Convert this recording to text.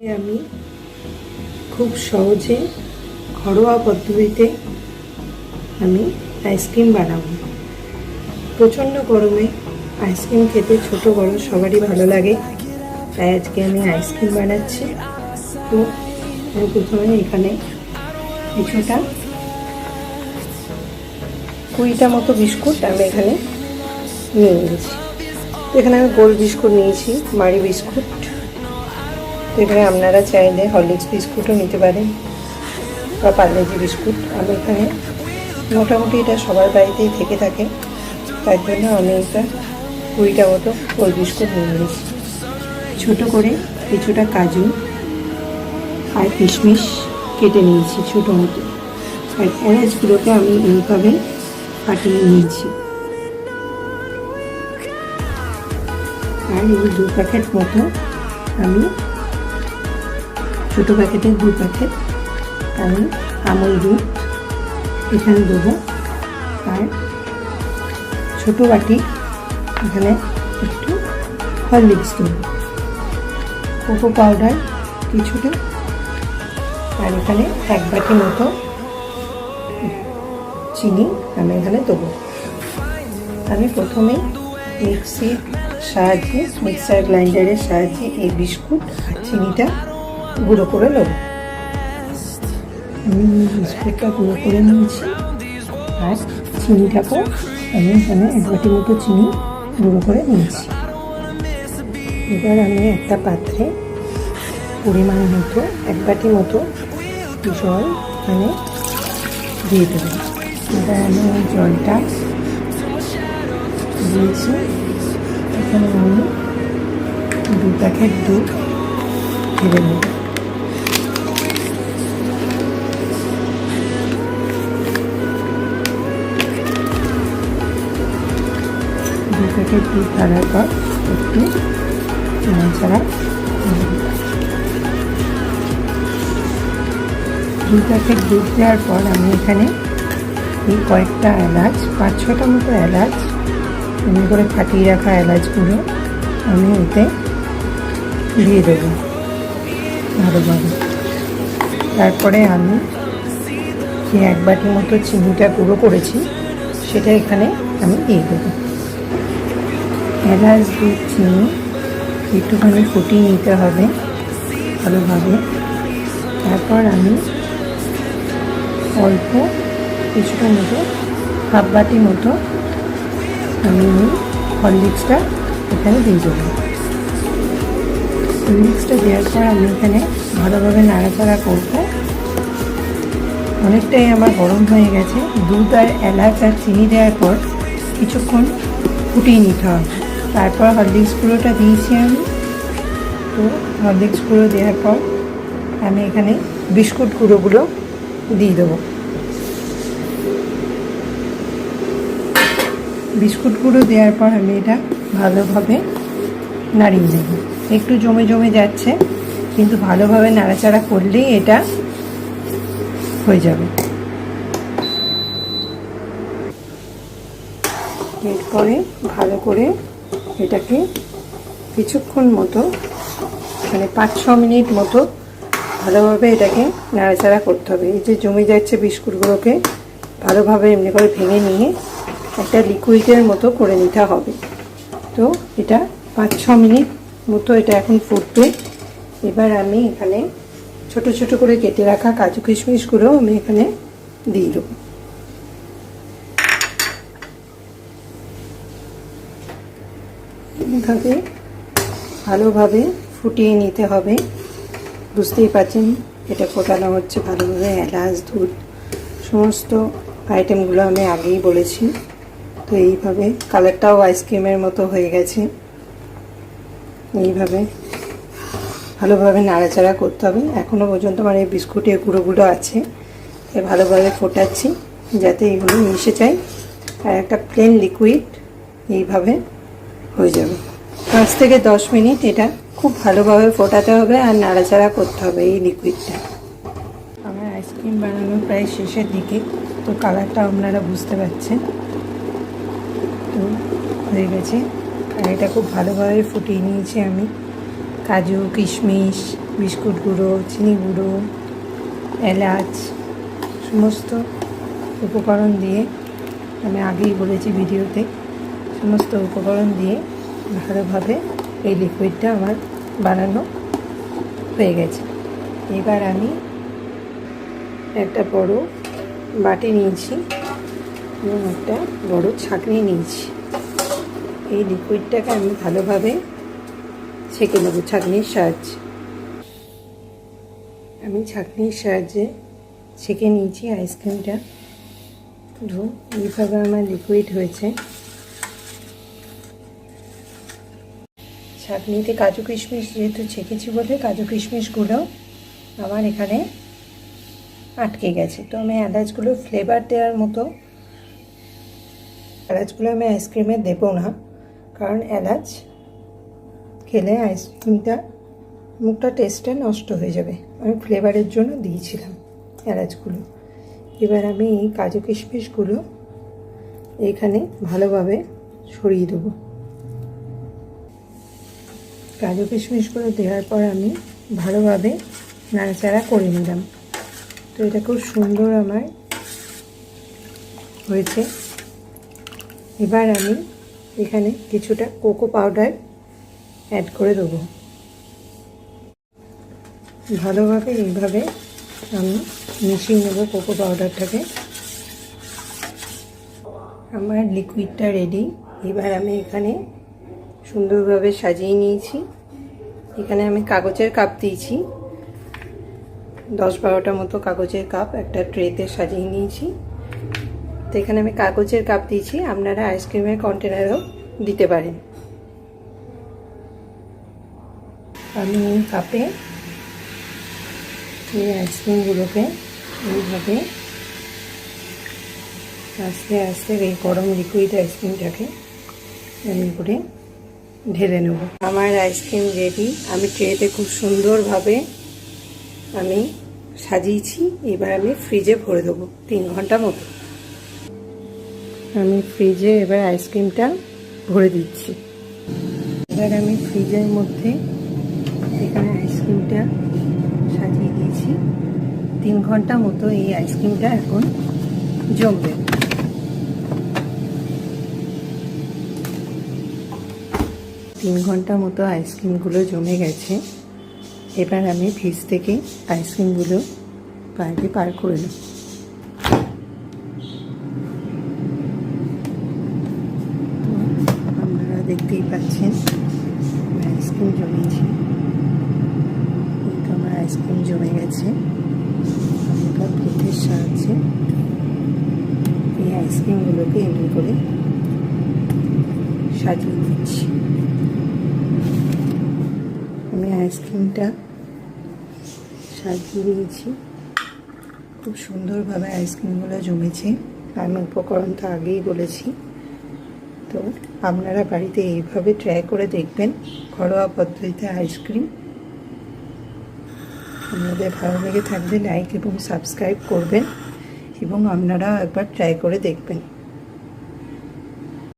আমি খুব সহজে ঘরোয়া পদ্ধতিতে আমি আইসক্রিম বানাবো। প্রচণ্ড গরমে আইসক্রিম খেতে ছোট বড় সবারই ভালো লাগে। তাই আজকে আমি আইসক্রিম বানাচ্ছি। তো আমি প্রথমে এখানে কিছুটা কুড়িটা মতো বিস্কুট আমি এখানে নিয়ে নিয়েছি। এখানে আমি গোল বিস্কুট নিয়েছি মারি বিস্কুট। এখানে আপনারা চাইলে হরলিক্স বিস্কুটও নিতে পারেন বা পার্লেজি বিস্কুট। আমি এখানে মোটামুটি এটা সবার বাড়িতেই থেকে থাকে। তার জন্য আমি এটা কুড়িটা মতো গোল বিস্কুট নিয়ে নিয়েছি। ছোটো করে কিছুটা কাজু আর কিশমিশ কেটে নিয়েছি ছোটো মতো। আর এলাচগুলোকে আমি এইভাবে কাটিয়ে নিয়েছি। আর এই দু প্যাকেট মতো আমি ছোটো প্যাকেটের দু প্যাকেট। আমি আমল দুধ এখানে দেবো। আর ছোটো বাটি এখানে একটু হরলিক্স দেবো। কোকো পাউডার কিছুটা আর এখানে এক বাটি মতো চিনি আমি এখানে দেবো। আমি প্রথমে মিক্সির সাহায্যে, মিক্সার গ্রাইন্ডারের সাহায্যে এই বিস্কুট চিনিটা গুঁড়ো করে নেব। আমি বিস্কুটটা গুঁড়ো করে নিয়েছি। আর চিনিটাকেও আমি এখানে এক বাটি মতো চিনি গুঁড়ো করে নিয়েছি। এবার আমি একটা পাত্রে পরিমাণ মতো, এক বাটি মতো জল এখানে দিয়ে দেবো। এবার আমি জলটা দিয়েছি। এখানে আমি দু প্যাকেট দুধ ঢেলে নেব দু প্যাকেট দুধ পর একটু নাড়াচাড়া দু প্যাকেট দুধ দেওয়ার পর আমি এখানে এই কয়েকটা এলাচ, পাঁচ ছটা মতো এলাচ, এমনি করে ফাটিয়ে রাখা এলাচগুলো আমি এতে দিয়ে দেবো ভালোভাবে। তারপরে আমি যে এক বাটি মতো চিনিটা গুঁড়ো করেছি, সেটা এখানে আমি দিয়ে দেবো। এলাচ দুধ চিনি, একটুখানি ফুটিয়ে নিতে হবে ভালোভাবে। তারপর আমি অল্প কিছুটা মতো হাফ বাটি মতো আমি হরলিক্সটা এখানে দিয়ে দেবো। হরলিক্সটা দেওয়ার পর আমি এখানে ভালোভাবে নাড়াচাড়া করব। অনেকটাই আমার গরম হয়ে গেছে। দুধ আর এলাচ আর চিনি দেওয়ার পর কিছুক্ষণ ফুটিয়ে নিতে হবে। তারপর হরলিক্স গুঁড়োটা দিয়েছি আমি। তো হরলিক্স গুঁড়ো দেওয়ার পর আমি এখানে বিস্কুট গুঁড়োগুলো দিয়ে দেবো। বিস্কুট গুঁড়ো দেওয়ার পর আমি এটা ভালোভাবে নাড়িয়ে দেবো একটু জমে জমে যাচ্ছে, কিন্তু ভালোভাবে নাড়াচাড়া করলেই এটা হয়ে যাবে। এরপরে ভালো করে এটাকে কিছুক্ষণ মতো মানে পাঁচ ছ মিনিট মতো ভালোভাবে এটাকে নাড়াচাড়া করতে হবে। এই যে জমে যাচ্ছে বিস্কুটগুলোকে, ভালোভাবে এমনি করে ভেঙে নিয়ে একটা লিকুইডের মতো করে নিতে হবে। তো এটা পাঁচ ছ মিনিট মতো এটা এখন ফুটবে। এবার আমি এখানে ছোট ছোট করে কেটে রাখা কাজু কিশমিশগুলো আমি এখানে দিয়ে দেবো। এইভাবে ভালোভাবে ফুটিয়ে নিতে হবে। বুঝতেই পারছেন, এটা ফোটানো হচ্ছে ভালোভাবে, এলাচ, দুধ, সমস্ত আইটেমগুলো আমি আগেই বলেছি। তো এইভাবে কালারটাও আইসক্রিমের মতো হয়ে গেছে। এইভাবে ভালোভাবে নাড়াচাড়া করতে হবে। এখনও পর্যন্ত আমার এই বিস্কুটের গুঁড়োগুলো আছে তাই ভালোভাবে ফোটাচ্ছি, যাতে এইগুলো মিশে যায়। আর একটা প্লেন লিকুইড এইভাবে হয়ে যাবে। পাঁচ থেকে দশ মিনিট এটা খুব ভালোভাবে ফোটাতে হবে আর নাড়াচাড়া করতে হবে এই লিকুইডটা আমার আইসক্রিম বানানো প্রায় শেষের দিকে, তো কালারটা আপনারা বুঝতে পারছেন। তো হয়ে গেছে। আর এটা খুব ভালোভাবে ফুটিয়ে নিয়েছি আমি। কাজু, কিশমিশ, বিস্কুট গুঁড়ো, চিনি গুঁড়ো, এলাচ, সমস্ত উপকরণ দিয়ে আমি আগেই বলেছি ভিডিওতে। সমস্ত উপকরণ দিয়ে ভালোভাবে এই লিকুইডটা আমার বানানো হয়ে গেছে। এবার আমি একটা বড় বাটি নিয়েছি এবং একটা বড় ছাঁকনি নিয়েছি। এই লিকুইডটাকে আমি ভালোভাবে ছেঁকে নেব ছাঁকনির সাহায্যে। আমি ছাঁকনির সাহায্যে ছেঁকে নিয়েছি, আইসক্রিমটা। শুধু এইভাবে আমার লিকুইড হয়েছে। ছাঁকনিতে কাজু কিশমিশ যেহেতু ছেঁকেছি বলে কাজু কিশমিশগুলো আমার এখানে আটকে গেছে। তো আমি এলাচগুলো ফ্লেভার দেওয়ার মতো এলাচগুলো আমি আইসক্রিমে দেবো না, কারণ এলাচ খেলে আইসক্রিমটা মুখটা টেস্টটা নষ্ট হয়ে যাবে। আমি ফ্লেভারের জন্য দিয়েছিলাম এলাচগুলো এবার আমি এই কাজু কিশমিশগুলো এখানে ভালোভাবে ছড়িয়ে দেবো। কাজু কিশমিশগুলো দেওয়ার পর আমি ভালোভাবে নাড়াচাড়া করে নিলাম। তো এটা খুব সুন্দর আমার হয়েছে। এবার আমি এখানে কিছুটা কোকো পাউডার অ্যাড করে দেবো। ভালোভাবে এইভাবে আমি মিশিয়ে নেব কোকো পাউডারটাকে। আমার লিকুইডটা রেডি এবার আমি এখানে সুন্দরভাবে সাজিয়ে নিয়েছি। এখানে আমি কাগজের কাপ দিয়েছি। দশ বারোটা মতো কাগজের কাপ একটা ট্রেতে সাজিয়ে নিয়েছি। তো এখানে আমি কাগজের কাপ দিয়েছি। আপনারা আইসক্রিমের কন্টেনারও দিতে পারেন। আমি এই কাপে এই আইসক্রিমগুলোকে এইভাবে আস্তে আস্তে এই গরম লিকুইড আইসক্রিমটাকে এমনি করে ঢেলে নেব। আমার আইসক্রিম রেডি। আমি ট্রেতে খুব সুন্দরভাবে আমি সাজিয়েছি। এবার আমি ফ্রিজে ভরে দেবো তিন ঘণ্টা মতো। আমি ফ্রিজে এবার আইসক্রিমটা ভরে দিচ্ছি। এবার আমি ফ্রিজের মধ্যে এখানে আইসক্রিমটা সাজিয়ে দিয়েছি। তিন ঘণ্টা মতো এই আইসক্রিমটা এখন জমবে। তিন ঘণ্টা মতো আইসক্রিমগুলো জমে গেছে। এবার আমি ফ্রিজ থেকে আইসক্রিমগুলো বাইরে পার করে নেব। আপনারা দেখতেই পাচ্ছেন আইসক্রিম জমিয়েছি কিন্তু আমার আইসক্রিম জমে গেছে। হালকা প্লেটের সাহায্যে এই আইসক্রিমগুলোকে এমনি করে সাজিয়ে দিচ্ছি। আমি আইসক্রিমটা সাজিয়ে দিয়েছি। খুব সুন্দরভাবে আইসক্রিমগুলো জমেছে। আমি উপকরণ তো আগেই বলেছি। তো আপনারা বাড়িতে এইভাবে ট্রাই করে দেখবেন ঘরোয়া পদ্ধতিতে আইসক্রিম। আপনাদের ভালো লেগে থাকবে লাইক এবং সাবস্ক্রাইব করবেন এবং আপনারাও একবার ট্রাই করে দেখবেন।